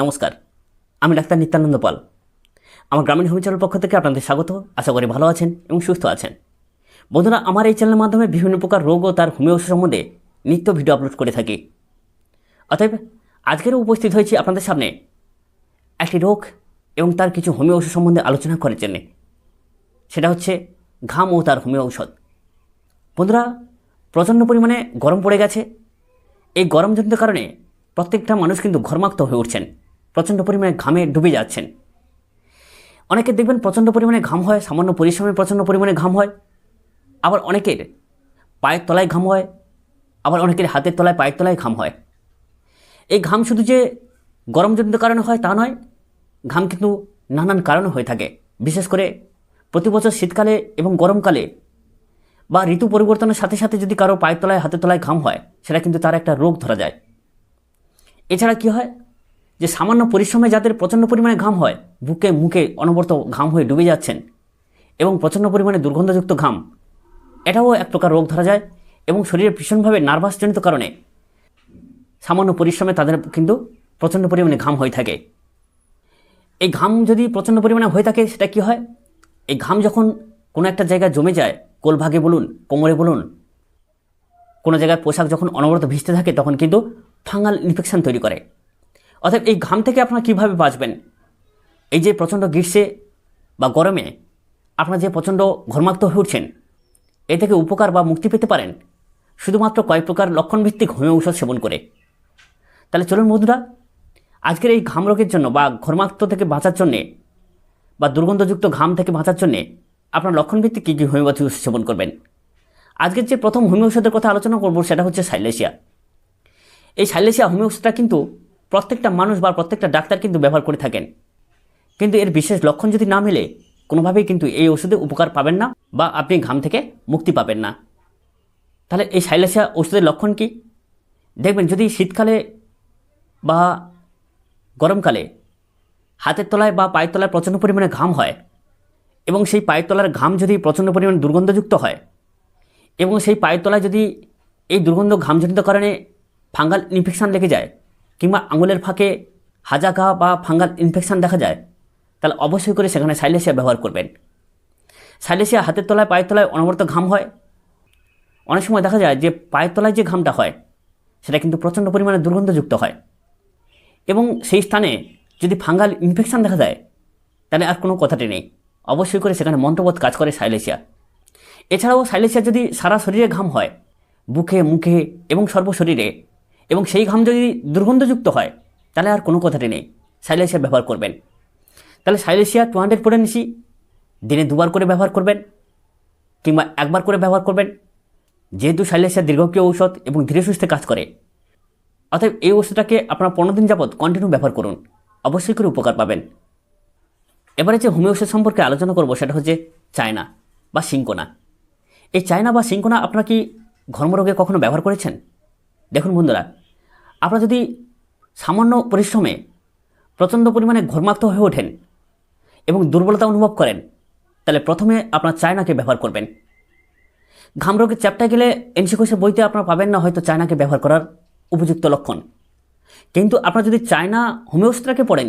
নমস্কার, আমি ডাক্তার নিত্যানন্দ পাল। আমার গ্রামীণ হোমিচারের পক্ষ থেকে আপনাদের স্বাগত, আশা করি ভালো আছেন এবং সুস্থ আছেন। বন্ধুরা, আমার এই চ্যানেলের মাধ্যমে বিভিন্ন প্রকার রোগ ও তার হোমিও সম্বন্ধে নিত্য ভিডিও আপলোড করে থাকি। অতএব আজকেরও উপস্থিত হয়েছি আপনাদের সামনে একটি রোগ এবং তার কিছু হোমিও সম্বন্ধে আলোচনা করার জন্যে। সেটা হচ্ছে ঘাম ও তার হোমিও ঔষধ। বন্ধুরা, প্রচণ্ড পরিমাণে গরম পড়ে গেছে। এই গরমজনিত কারণে প্রত্যেকটা মানুষ কিন্তু ঘর্মাক্ত হয়ে উঠছেন। প্রচণ্ড পরিমাণে ঘামে ডুবে যাচ্ছেন। অনেকে দেখবেন প্রচণ্ড পরিমাণে ঘাম হয়, সামান্য পরিশ্রমে প্রচণ্ড পরিমাণে ঘাম হয়। আবার অনেকের পায়ের তলায় ঘাম হয়, আবার অনেকের হাতের তলায়, পায়ের তলায় ঘাম হয়। এই ঘাম শুধু যে গরমজনিত কারণে হয় তা নয়, ঘাম কিন্তু নানান কারণে হয়ে থাকে। বিশেষ করে প্রতি বছর শীতকালে এবং গরমকালে বা ঋতু পরিবর্তনের সাথে সাথে যদি কারও পায়ের তলায়, হাতের তলায় ঘাম হয়, সেটা কিন্তু তার একটা রোগ ধরা যায়। এছাড়া কি হয়? যে সামান্য পরিশ্রমে যাদের প্রচণ্ড পরিমাণে ঘাম হয়, বুকে মুখে অনবরত ঘাম হয়ে ডুবে যাচ্ছেন এবং প্রচণ্ড পরিমাণে দুর্গন্ধযুক্ত ঘাম, এটাও এক প্রকার রোগ ধরা যায় এবং শরীরে ভীষণভাবে নার্ভাসজনিত কারণে সামান্য পরিশ্রমে তাদের কিন্তু প্রচণ্ড পরিমাণে ঘাম হয়ে থাকে। এই ঘাম যদি প্রচণ্ড পরিমাণে হয়ে থাকে, সেটা কি হয়? এই ঘাম যখন কোনো একটা জায়গায় জমে যায়, কোলভাগে বলুন, কোমরে বলুন, কোনো জায়গায় পোশাক যখন অনবরত ভিজতে থাকে, তখন কিন্তু ফাঙ্গাল ইনফেকশন তৈরি করে। অর্থাৎ এই ঘাম থেকে আপনারা কীভাবে বাঁচবেন? এই যে প্রচণ্ড গ্রীষ্মে বা গরমে আপনারা যে প্রচণ্ড ঘর্মাক্ত হয়ে উঠছেন, এ থেকে উপকার বা মুক্তি পেতে পারেন। শুধুমাত্র কয়েক প্রকার লক্ষণভিত্তিক হোমিও ঔষধ সেবন করে। তাহলে চলুন বন্ধুরা, আজকের এই ঘাম রোগের জন্য বা ঘর্মাক্ত থেকে বাঁচার জন্যে বা দুর্গন্ধযুক্ত ঘাম থেকে বাঁচার জন্যে আপনার লক্ষণভিত্তিক কী কী হোমিওপ্যাথি ওষুধ সেবন করবেন? আজকের যে প্রথম হোমিও ওষুধের কথা আলোচনা করব সেটা হচ্ছে সাইলেশিয়া এই সাইলেশিয়া হোমিও ওষুধটা কিন্তু প্রত্যেকটা মানুষ বা প্রত্যেকটা ডাক্তার কিন্তু ব্যবহার করে থাকেন। কিন্তু এর বিশেষ লক্ষণ যদি না মিলে, কোনোভাবেই কিন্তু এই ওষুধে উপকার পাবেন না বা আপনি ঘাম থেকে মুক্তি পাবেন না। তাহলে এই সাইলাসিয়া ওষুধের লক্ষণ কি? দেখবেন যদি শীতকালে বা গরমকালে হাতের তলায় বা পায়ের তলায় প্রচণ্ড পরিমাণে ঘাম হয় এবং সেই পায়ের তলার ঘাম যদি প্রচণ্ড পরিমাণে দুর্গন্ধযুক্ত হয় এবং সেই পায়ের তলায় যদি এই দুর্গন্ধ ঘামজনিত কারণে ফাঙ্গাল ইনফেকশান লেগে যায় কিংবা আঙুলের ফাঁকে হাজা ঘা বা ফাঙ্গাল ইনফেকশান দেখা যায়, তাহলে অবশ্যই করে সেখানে সাইলেশিয়া ব্যবহার করবেন। সাইলেশিয়া হাতের তলায়, পায়ের তলায় অনবরত ঘাম হয়। অনেক সময় দেখা যায় যে পায়ের তলায় যে ঘামটা হয়, সেটা কিন্তু প্রচণ্ড পরিমাণে দুর্গন্ধযুক্ত হয়। এবং সেই স্থানে যদি ফাঙ্গাল ইনফেকশান দেখা যায়, তাহলে আর কোনো কথাটি নেই। অবশ্যই করে সেখানে মন্ত্রবোধ কাজ করে সাইলেশিয়া এছাড়াও সাইলেশিয়া যদি সারা শরীরে ঘাম হয়, বুকে, মুখে এবং সর্বশরীরে এবং সেই ঘাম যদি দুর্গন্ধযুক্ত হয়, তাহলে আর কোনো কথাটি নেই। সাইলেশিয়া ব্যবহার করবেন। তাহলে সাইলেশিয়া টু হান্ড্রেড পোটেন্সি দিনে দুবার করে ব্যবহার করবেন কিংবা একবার করে ব্যবহার করবেন। যেহেতু সাইলেশিয়া দীর্ঘকীয় ঔষধ এবং ধীরে সুস্থে কাজ করে। অতএব এই ওষুধটাকে আপনারা পনেরো দিন যাবৎ কন্টিনিউ ব্যবহার করুন। অবশ্যই করে উপকার পাবেন। এবারে যে হোমিও ওষুধ সম্পর্কে আলোচনা করব, সেটা হচ্ছে চায়না বা সিঙ্কোনা। এই চায়না বা সিঙ্কোনা আপনারা কি ঘর্মরোগে কখনো ব্যবহার করেছেন? দেখুন বন্ধুরা, আপনারা যদি সামান্য পরিশ্রমে প্রচণ্ড পরিমাণে ঘর্মাক্ত হয়ে ওঠেন এবং দুর্বলতা অনুভব করেন, তাহলে প্রথমে আপনার চায়নাকে ব্যবহার করবেন। ঘাম রোগের চ্যাপটায় গেলে এনসিকোষের বইতে আপনারা পাবেন না হয়তো চায়নাকে ব্যবহার করার উপযুক্ত লক্ষণ। কিন্তু আপনারা যদি চায়না হোমিওস্ট্রাকে পড়েন,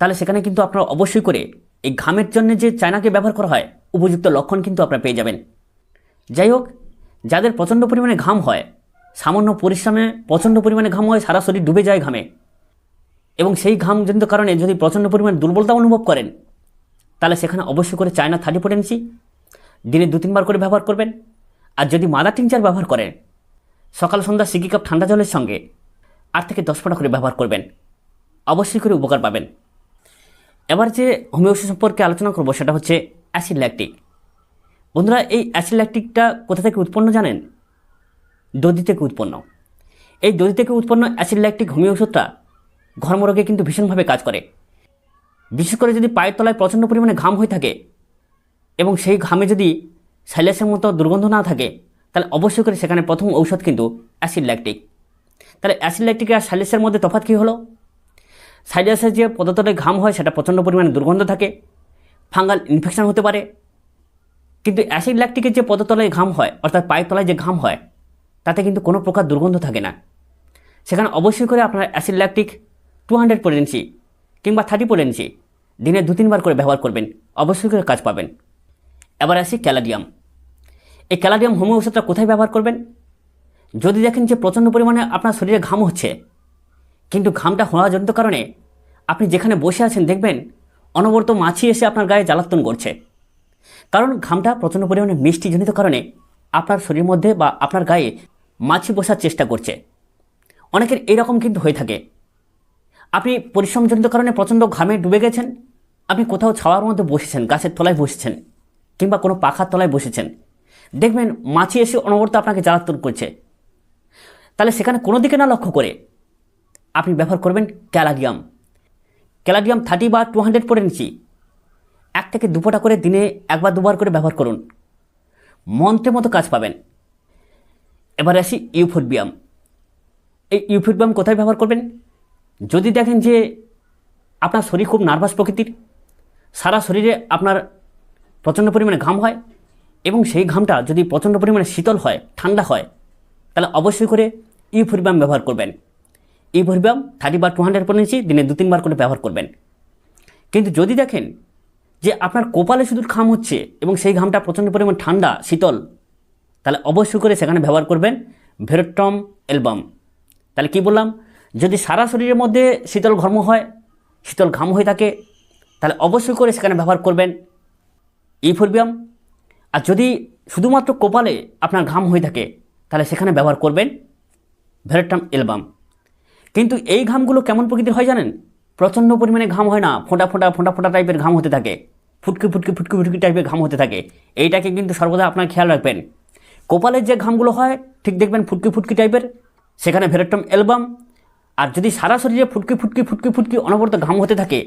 তাহলে সেখানে কিন্তু আপনারা অবশ্যই করে এই ঘামের জন্য যে চায়নাকে ব্যবহার করা হয়, উপযুক্ত লক্ষণ কিন্তু আপনারা পেয়ে যাবেন। যাই হোক, যাদের প্রচণ্ড পরিমাণে ঘাম হয় সামান্য পরিশ্রমে, প্রচণ্ড পরিমাণে ঘাম হয় সারা শরীর ডুবে যায় ঘামে। এবং সেই ঘামজনিত কারণে যদি প্রচণ্ড পরিমাণে দুর্বলতা অনুভব করেন, তাহলে সেখানে অবশ্যই করে চায়না থার্টি পোটেন্সি দিনে দু তিনবার করে ব্যবহার করবেন। আর যদি মাদার টিংচার ব্যবহার করেন, সকাল, সন্ধ্যা সিকি কাপ ঠান্ডা জলের সঙ্গে আট থেকে দশ ফোঁটা করে ব্যবহার করবেন। অবশ্যই করে উপকার পাবেন। এবার যে হোমিওপ্যাথি সম্পর্কে আলোচনা করব, সেটা হচ্ছে অ্যাসিড ল্যাকটিক। বন্ধুরা, এই অ্যাসিড ল্যাকটিকটা কোথা থেকে উৎপন্ন জানেন? দধি থেকে উৎপন্ন? এই দধি থেকে উৎপন্ন অ্যাসিড ল্যাকটিক হোমিও ওষুধটা? ঘর্মরোগে কিন্তু ভীষণভাবে কাজ করে। বিশেষ করে যদি পায়ের তলায় প্রচণ্ড পরিমাণে ঘাম হয়ে থাকে এবং সেই ঘামে যদি সাইলেসের মতো দুর্গন্ধ না থাকে, তাহলে অবশ্যই করে সেখানে প্রথম ঔষধ কিন্তু অ্যাসিড ল্যাকটিক তাহলে অ্যাসিড ল্যাকটিক আর সাইলেসের মধ্যে তফাৎ কী হলো? সাইলেসের যে পদার্থে ঘাম হয়, সেটা প্রচণ্ড পরিমাণে দুর্গন্ধ থাকে, ফাঙ্গাল ইনফেকশন হতে পারে। কিন্তু অ্যাসিড ল্যাকটিকের যে পদতলায় ঘাম হয়, অর্থাৎ পায়ের তলায় যে ঘাম হয় তাতে কিন্তু কোনো প্রকার দুর্গন্ধ থাকে না। সেখানে অবশ্যই করে আপনার acid lactic two hundred potency কিংবা থার্টি পোটেন্সি দিনে দু তিনবার করে ব্যবহার করবেন, অবশ্যই করে কাজ পাবেন। এবার আসি ক্যালাডিয়াম। এই ক্যালাডিয়াম হোমিও ওষুধটা কোথায় ব্যবহার করবেন? যদি দেখেন যে প্রচণ্ড পরিমাণে আপনার শরীরে ঘাম হচ্ছে, কিন্তু ঘামটা হওয়া জনিত কারণে আপনি যেখানে বসে আছেন দেখবেন, অনবরত মাছি এসে আপনার গায়ে জ্বালাতন করছে। কারণ ঘামটা প্রচণ্ড পরিমাণে মিষ্টিজনিত কারণে আপনার শরীরের মধ্যে বা আপনার গায়ে মাছি বসার চেষ্টা করছে। অনেকের এরকম কিন্তু হয়ে থাকে। আপনি পরিশ্রমজনিত কারণে প্রচণ্ড ঘামে ডুবে গেছেন। আপনি কোথাও ছাওয়ার মধ্যে বসেছেন, গাছের তলায় বসেছেন, কিংবা কোনো পাখার তলায় বসেছেন। দেখবেন মাছি এসে অনবরত আপনাকে জ্বালাতন করছে। তাহলে সেখানে কোনো দিকে না লক্ষ্য করে আপনি ব্যবহার করবেন ক্যালাডিয়াম। ক্যালাডিয়াম থার্টি বা টু হান্ড্রেড পোটেন্সি এক থেকে দুপোটা করে দিনে একবার দুবার করে ব্যবহার করুন। মন্ত্রের মতো কাজ পাবেন। এবার আসি ইউফোরবিয়াম এই ইউফোরবিয়াম কোথায় ব্যবহার করবেন? যদি দেখেন যে আপনার শরীর খুব নার্ভাস প্রকৃতির, সারা শরীরে আপনার প্রচণ্ড পরিমাণে ঘাম হয় এবং সেই ঘামটা যদি প্রচণ্ড পরিমাণে শীতল হয়, ঠান্ডা হয়, তাহলে অবশ্যই করে ইউফোরবিয়াম ব্যবহার করবেন। ইউফোরবিয়াম থার্টি বা টু হান্ড্রেড পড়েছি দিনে দু তিনবার করে ব্যবহার করবেন। কিন্তু যদি দেখেন যে আপনার কপালে শুধু ঘাম হচ্ছে এবং সেই ঘামটা প্রচণ্ড পরিমাণ ঠান্ডা, শীতল তাহলে অবশ্যই করে সেখানে ব্যবহার করবেন ভেরোটম অ্যালবাম। তাহলে কি বললাম? যদি সারা শরীরের মধ্যে শীতল ঘর্ম হয়, শীতল ঘাম হয়ে থাকে, তাহলে অবশ্যই করে সেখানে ব্যবহার করবেন ইফোরবিয়াম। আর যদি শুধুমাত্র কপালে আপনার ঘাম হয়ে থাকে, তাহলে সেখানে ব্যবহার করবেন ভেরোটম অ্যালবাম। কিন্তু এই ঘামগুলো কেমন প্রকৃতির হয় জানেন? প্রচণ্ড পরিমাণে ঘাম হয় না, ফোঁটা ফোঁটা ফোঁটা ফোঁটা টাইপের ঘাম হতে থাকে। ফুটকি ফুটকি ফুটকি ফুটকি টাইপের ঘাম হতে থাকে। এইটাকে কিন্তু সর্বদা আপনার খেয়াল রাখবেন। কপালের যে ঘামগুলো হয়, ঠিক দেখবেন ফুটকি ফুটকি টাইপের, সেখানে ভেরোটম অ্যালবাম। আর যদি সারা শরীরে ফুটকি ফুটকি ফুটকি ফুটকি অনবরত ঘাম হতে থাকে,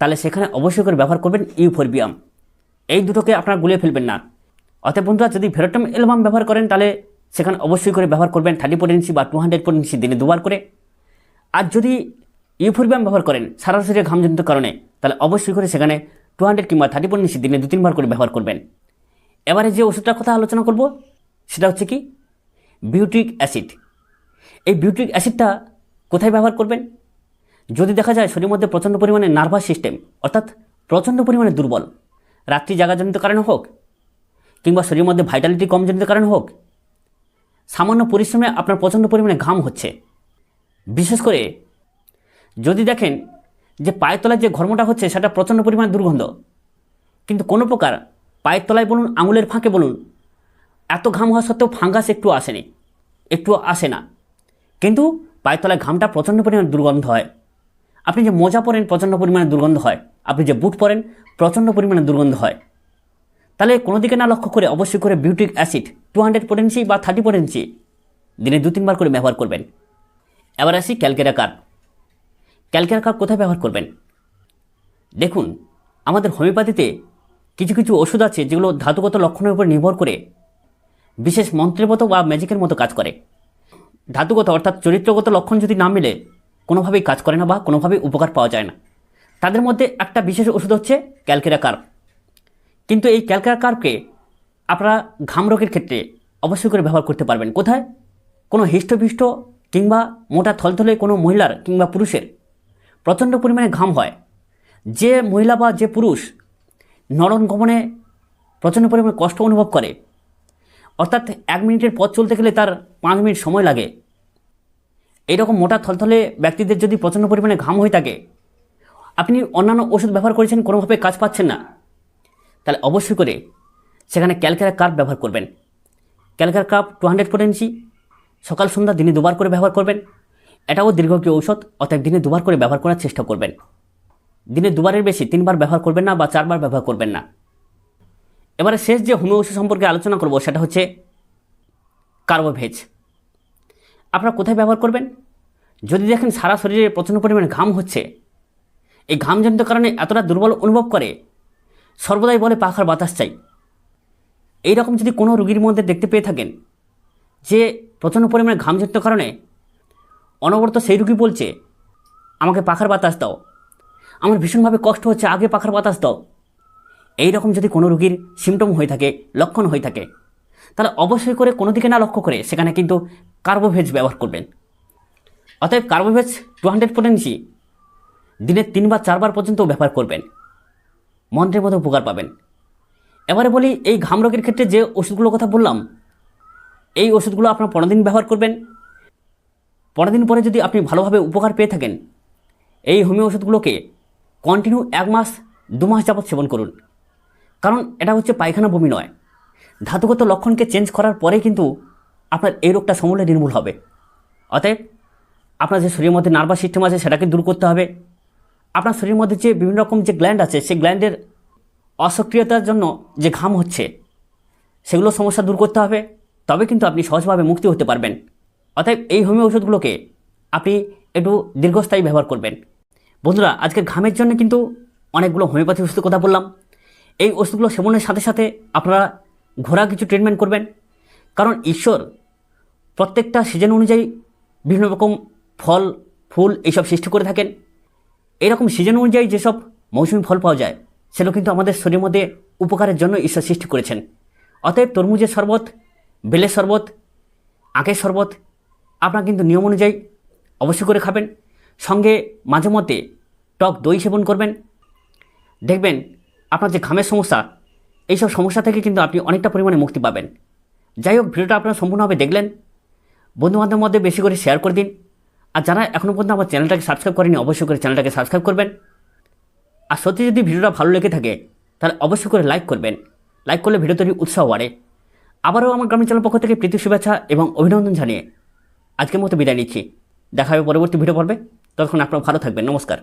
তাহলে সেখানে অবশ্যই করে ব্যবহার করবেন ইউফোরবিয়াম। এই দুটোকে আপনারা গুলিয়ে ফেলবেন না। অতএব বন্ধুরা, যদি ভেরোটম অ্যালবাম ব্যবহার করেন, তাহলে সেখানে অবশ্যই করে ব্যবহার করবেন থার্টি পোটেন্সি বা টু হান্ড্রেড পোটেন্সি দিনে দুবার করে। আর যদি ইউফোরবিয়াম ব্যবহার করেন সারা শরীরে ঘামজনিত কারণে, তাহলে অবশ্যই করে সেখানে টু হান্ড্রেড কিংবা থার্টি পোটেন্সি দিনে দু তিনবার করে ব্যবহার করবেন। এবারে যে ওষুধটার কথা আলোচনা করব, সেটা হচ্ছে কি? বিউট্রিক অ্যাসিড এই বিউট্রিক অ্যাসিডটা কোথায় ব্যবহার করবেন? যদি দেখা যায় শরীরের মধ্যে প্রচণ্ড পরিমাণে নার্ভাস সিস্টেম অর্থাৎ প্রচণ্ড পরিমাণে দুর্বল, রাত্রি জাগাজনিত কারণে হোক, কিংবা শরীরের মধ্যে ভাইটালিটি কমজনিত কারণে হোক, সামান্য পরিশ্রমে আপনার প্রচণ্ড পরিমাণে ঘাম হচ্ছে। বিশেষ করে যদি দেখেন যে পায়ের তলায় যে ঘর্মটা হচ্ছে, সেটা প্রচণ্ড পরিমাণে দুর্গন্ধ। কিন্তু কোনো প্রকার পায়ের তলায় বলুন, আঙুলের ফাঁকে বলুন, এত ঘাম হওয়া সত্ত্বেও ফাঙ্গাস একটু আসেনি একটু আসে না। কিন্তু পায়ের তলায় ঘামটা প্রচণ্ড পরিমাণে দুর্গন্ধ হয়। আপনি যে মোজা পরেন, প্রচণ্ড পরিমাণে দুর্গন্ধ হয়। আপনি যে বুট পরেন, প্রচণ্ড পরিমাণে দুর্গন্ধ হয়। তাহলে কোনো দিকে না লক্ষ্য করে অবশ্যই করে বিউটিক অ্যাসিড টু হান্ড্রেড পোটেন্সি বা থার্টি পোটেন্সি দিনে দু, তিনবার করে ব্যবহার করবেন। এবার আসি ক্যালকেরা কার্প ক্যালকেরা কার্প কোথায় ব্যবহার করবেন? দেখুন, আমাদের হোমিওপ্যাথিতে কিছু কিছু ওষুধ আছে যেগুলো ধাতুগত লক্ষণের উপর নির্ভর করে বিশেষ মন্ত্রের মতো বা ম্যাজিকের মতো কাজ করে। ধাতুগত অর্থাৎ চরিত্রগত লক্ষণ যদি না মিলে, কোনোভাবেই কাজ করে না বা কোনোভাবেই উপকার পাওয়া যায় না। তাদের মধ্যে একটা বিশেষ ওষুধ হচ্ছে ক্যালকেরা কার্প। কিন্তু এই ক্যালকেরা কার্পকে আপনারা ঘাম রোগের ক্ষেত্রে অবশ্যই করে ব্যবহার করতে পারবেন। কোথায়? কোনো হিষ্টপিষ্ট কিংবা মোটা থলথলে কোনো মহিলার কিংবা পুরুষের প্রচণ্ড পরিমাণে ঘাম হয়। যে মহিলা বা যে পুরুষ নরম গমনে প্রচণ্ড পরিমাণে কষ্ট অনুভব করে। অর্থাৎ এক মিনিটের পথ চলতে গেলে তার পাঁচ মিনিট সময় লাগে। এইরকম মোটা থলথলে ব্যক্তিদের যদি প্রচণ্ড পরিমাণে ঘাম হয়ে থাকে, আপনি অন্যান্য ওষুধ ব্যবহার করেছেন, কোনোভাবে কাজ পাচ্ছেন না, তাহলে অবশ্যই করে সেখানে ক্যালকেরা কাপ ব্যবহার করবেন। Calcarea carb two hundred potency সকাল সন্ধ্যা দিনে দুবার করে ব্যবহার করবেন। এটাও দীর্ঘকী ঔষধ অর্থাৎ দিনে দুবার করে ব্যবহার করার চেষ্টা করবেন। দিনে দুবারের বেশি, তিনবার ব্যবহার করবেন না বা চারবার ব্যবহার করবেন না। এবারে শেষ যে হোমিও ওষুধ সম্পর্কে আলোচনা করব, সেটা হচ্ছে কার্বোভেজ। আপনারা কোথায় ব্যবহার করবেন? যদি দেখেন সারা শরীরে প্রচণ্ড পরিমাণে ঘাম হচ্ছে, এই ঘামজনিত কারণে এতটা দুর্বল অনুভব করে, সর্বদাই বলে পাখার বাতাস চাই। এই রকম যদি কোনো রুগীর মধ্যে দেখতে পেয়ে থাকেন, যে প্রচণ্ড পরিমাণে ঘামজনিত কারণে অনবরত সেই রুগী বলছে, আমাকে পাখার বাতাস দাও। আমার ভীষণভাবে কষ্ট হচ্ছে, আগে পাখার বাতাস দাও। এই রকম যদি কোনো রুগীর সিমটম হয়ে থাকে, লক্ষণ হয়ে থাকে, তাহলে অবশ্যই করে কোনো দিকে না লক্ষ্য করে সেখানে কিন্তু কার্বোভেজ ব্যবহার করবেন। অতএব কার্বোভেজ টু হান্ড্রেড পোটেন্সি দিনে তিনবার, চারবার পর্যন্ত ব্যবহার করবেন। মন্ত্রের মতো উপকার পাবেন। এবারে বলি, এই ঘাম রোগের ক্ষেত্রে যে ওষুধগুলোর কথা বললাম, এই ওষুধগুলো আপনার পনেরো দিন ব্যবহার করবেন। পনেরো দিন পরে যদি আপনি ভালোভাবে উপকার পেয়ে থাকেন, এই হোমিও ওষুধগুলোকে কন্টিনিউ এক মাস, দু মাস যাবৎ সেবন করুন। কারণ এটা হচ্ছে পায়খানা বমি নয়। ধাতুগত লক্ষণকে চেঞ্জ করার পরেই কিন্তু আপনার এই রোগটা সমূলে নির্মূল হবে। অতএব আপনার যে শরীরের মধ্যে নার্ভাস সিস্টেম আছে সেটাকে দূর করতে হবে। আপনার শরীরের মধ্যে যে বিভিন্ন রকম যে গ্ল্যান্ড আছে, সেই গ্ল্যান্ডের অসক্রিয়তার জন্য যে ঘাম হচ্ছে, সেগুলো সমস্যা দূর করতে হবে। তবে কিন্তু আপনি সহজভাবে মুক্তি হতে পারবেন। অতএব এই হোমিও ওষুধগুলোকে আপনি একটু দীর্ঘস্থায়ী ব্যবহার করবেন। বন্ধুরা, আজকে ঘামের জন্য কিন্তু অনেকগুলো হোমিওপ্যাথি ওষুধের কথা বললাম। এই ওষুধগুলো সেবনের সাথে সাথে আপনারা ঘোরা কিছু ট্রিটমেন্ট করবেন। কারণ ঈশ্বর প্রত্যেকটা সিজন অনুযায়ী বিভিন্ন রকম ফল, ফুল এইসব সৃষ্টি করে থাকেন। এরকম সিজন অনুযায়ী যেসব মৌসুমি ফল পাওয়া যায়, সেগুলো কিন্তু আমাদের শরীরের মধ্যে উপকারের জন্য ঈশ্বর সৃষ্টি করেছেন। অতএব তরমুজের শরবত, বেলের শরবত, আখের শরবত, আপনারা কিন্তু নিয়ম অনুযায়ী অবশ্যই করে খাবেন। সঙ্গে মাঝে মধ্যে টক দই সেবন করবেন। দেখবেন আপনার যে ঘামের সমস্যা, এইসব সমস্যা থেকে কিন্তু আপনি অনেকটা পরিমাণে মুক্তি পাবেন। যাই হোক, ভিডিওটা আপনারা সম্পূর্ণভাবে দেখলেন। বন্ধুবান্ধবের মধ্যে বেশি করে শেয়ার করে দিন। আর যারা এখনও পর্যন্ত আমার চ্যানেলটাকে সাবস্ক্রাইব করেনি অবশ্যই করে চ্যানেলটাকে সাবস্ক্রাইব করবেন। আর সত্যি যদি ভিডিওটা ভালো লেগে থাকে, তাহলে অবশ্যই করে লাইক করবেন। লাইক করলে ভিডিও তৈরি উৎসাহ বাড়ে। আবারও আমার গ্রামীণ চ্যানেল পক্ষ থেকে প্রীতি শুভেচ্ছা এবং অভিনন্দন জানিয়ে আজকের মতো বিদায় নিচ্ছি। দেখা হবে পরবর্তী ভিডিও পর্বে। ততক্ষণ আপনারা ভালো থাকবেন। নমস্কার।